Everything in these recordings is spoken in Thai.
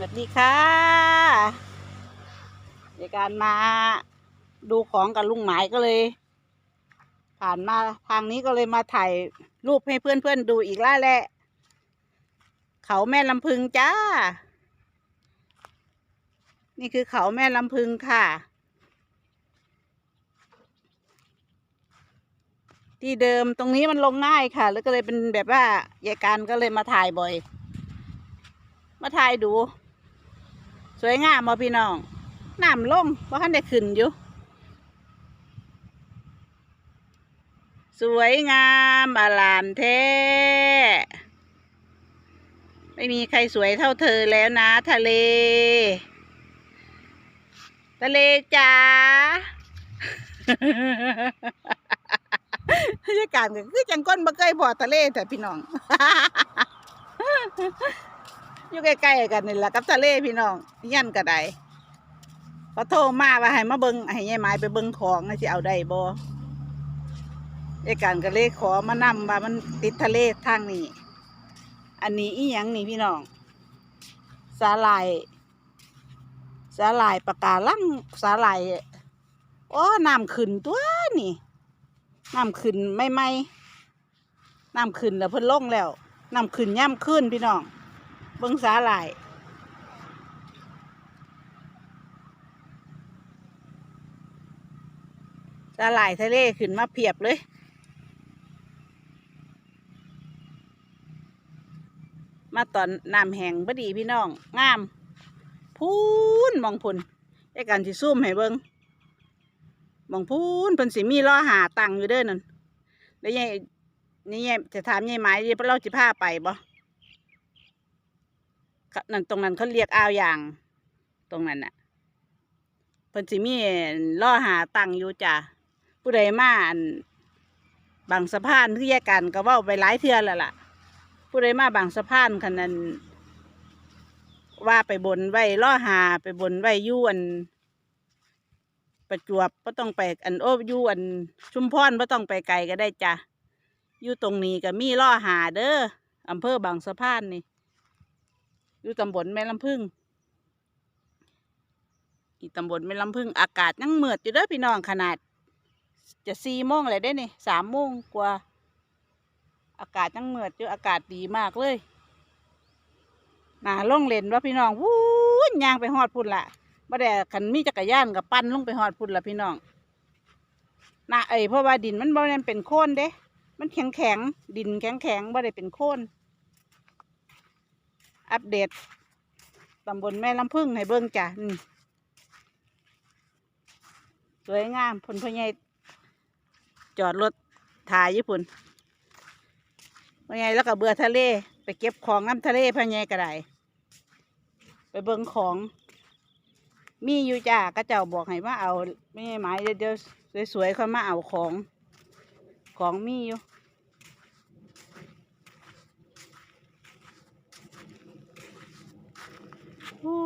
สวัสดีค่ะในการมาดูของกับลุงหมายก็เลย ผ่านมาทางนี้ก็เลยมาถ่ายรูปให้เพื่อนๆดูอีกล้วแหละ เขาแม่ลำพึงจ้า นี่คือเขาแม่ลำพึงค่ะ ที่เดิมตรงนี้มันลงง่ายค่ะ แล้วก็เลยเป็นแบบว่ายายการก็เลยมาถ่ายบ่อย มาถ่ายดู สวยงามมาพี่น้องน้ำลงเพราะท่านได้ขึ้นอยู่ สวยงามอลามแท้ไม่มีใครสวยเท่าเธอแล้วนะ ทะเล ทะเลจ๋าบรรยากาศก็คือจังก้นบ่เคยพอทะเลแต่พี่น้อง อยู่ใกล้ๆกันนี่แหละกับทะเลพี่น้องยันก็ได้พอโทรมาว่าให้มาเบิงให้ยายไม้ไปเบิงของนะสิเอาได้บ่ไอ้การก็เลยขอมานำว่ามันติดทะเลทางนี้ อันนี้อีหยังนี่พี่น้องสาหร่ายสาหร่ายปากกาลังสาหร่ายโอ้น้ำขึ้นตัวนี่น้ำขึ้นไม่ไม่น้ำขึ้นแล้วเพิ่นลงแล้วน้ำขึ้นย่ำขึ้นพี่น้อง เบิ้งสาหร่ายสาหร่ายทะเลขึ้นมาเพียบเลย มาตอนน้ำแห้งพอดีพี่น้อง งาม พูนมองพุนไอ้การสิซุ่มให้เบิงมองพูนเพิ่นสิมีล้อหาตังอยู่เด้อนั่นแล้วยายนี่ยจะถามยายไม้ดิเราสิพาไปบ่ นั่นตรงนั้นเขาเรียกอ่าวอย่าง ตรงนั้นน่ะเพิ่นสิมีล่อหาตังอยู่จ้ะผู้ใดมาอันบางสะพานคือแยกกันก็ว้าไปหลายเทื่อแล้วล่ะ ผู้ใดมาบางสะพานคันนั้นว่าไปบนไว้ล่อหาไปบนไว้อยวนประจวบก็ต้องไปอันโอบยู่อันชุมพรก็ต้องไปไกลก็ได้จ้ะอยู่ตรงนี้ก็มีล่อหาเด้ออำเภอบางสะพานนี่ อยู่ตำบลแม่ลำพึ่ง อีตำบลแม่ลำพึ่งอากาศยังเมือดอยู่เด้อพี่น้องขนาด จะสี่โมงเลยได้นี่สามโมงกว่า อากาศยังเมือดอยู่อากาศดีมากเลยหนาล่องเล่นว่าพี่น้องวู้นยางไปหอดพุ่นละบ่ได้ขันมีจักรยานกับปั้นลงไปหอดพุ่นละพี่น้องนะเอ้ยเพราะว่าดินมันบ่ได้เป็นโคลนเด้ มันแข็งแข็งดินแข็งแข็งบ่ได้เป็นโคลน อัปเดตตำบลแม่ลำพึ่งให้เบิ่งจ้ะสวยงามพลพญายจอดรถถ่ายญี่ปุ่นพญายแล้วก็เบื่อทะเล ไปเก็บของน้ำทะเลพญายก็ได้ไปเบิ่งของ มีอยู่จ้าก็เจ้าบอกให้มาเอาไม่ใช่หมายเดี๋ยวสวยๆเขามาเอาของ ของมีอยู่ โอ้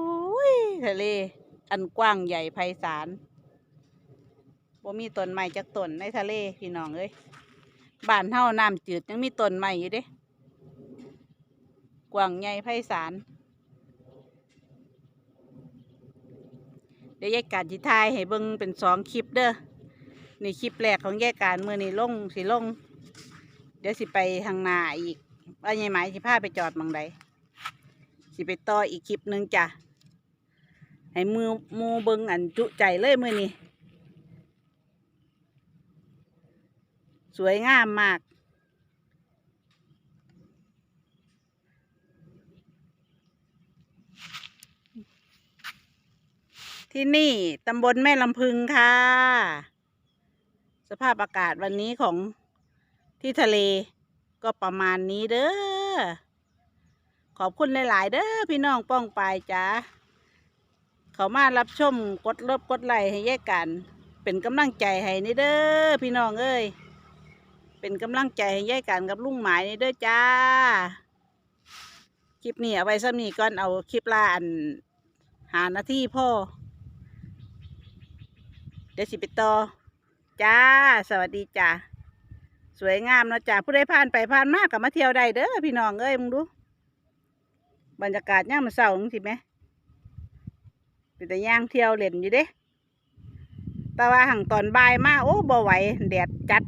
ย ทะเล อันกว้างใหญ่ไพศาลบ่มีต้นไม้จักต้นในทะเลพี่น้องเอ้ยบ้านเฮาน้ำจืดยังมีต้นไม้อยู่เด้ กว้างใหญ่ไพศาลเดี๋ยวยายการจิทายให้เบิ่งเป็นสองคลิปเด้อนี่คลิปแรกของยายการมือนี่ลงสิลง เดี๋ยวสิไปทางนาอีกว่ายายไหมายสิพาไปจอดหมังใดสิไปต่ออีกคลิปหนึ่งจ้ะ ให้มือหมูเบิงอันจุใจเลยมือนี้สวยงามมาก ที่นี่ตำบลแม่ลำพึงค่ะ สภาพอากาศวันนี้ของที่ทะเลก็ประมาณนี้เด้อ ขอบคุณหลาย ๆ เด้อพี่น้องป้องปายจ้า เขามารับชมกดเลิบกดไลค์ให้แยกกัน เป็นกำลังใจให้นี่เด้อพี่น้องเอ้ยเป็นกำลังใจให้แยกกันกับลุงหมายนี่เด้อจ้า คลิปนี้เอาไว้ซ้ำนี้ก่อนเอาคลิปลาอันหาหน้าที่พ่อ เดี๋ยวสิไปต่อจ้า สวัสดีจ้าสวยงามเนาะจ้าผู้ใดผ่านไปผ่านมากกับมาเที่ยวได้เด้อพี่น้องเอ้ยมึงดู บรรยากาศย่ามมาเศร้าจังไหม เป็นแต่ย่างเที่ยวเล่นอยู่เด้ แต่ว่าหังตอนบ่ายมาโอ้บ่ไหวแดดจัด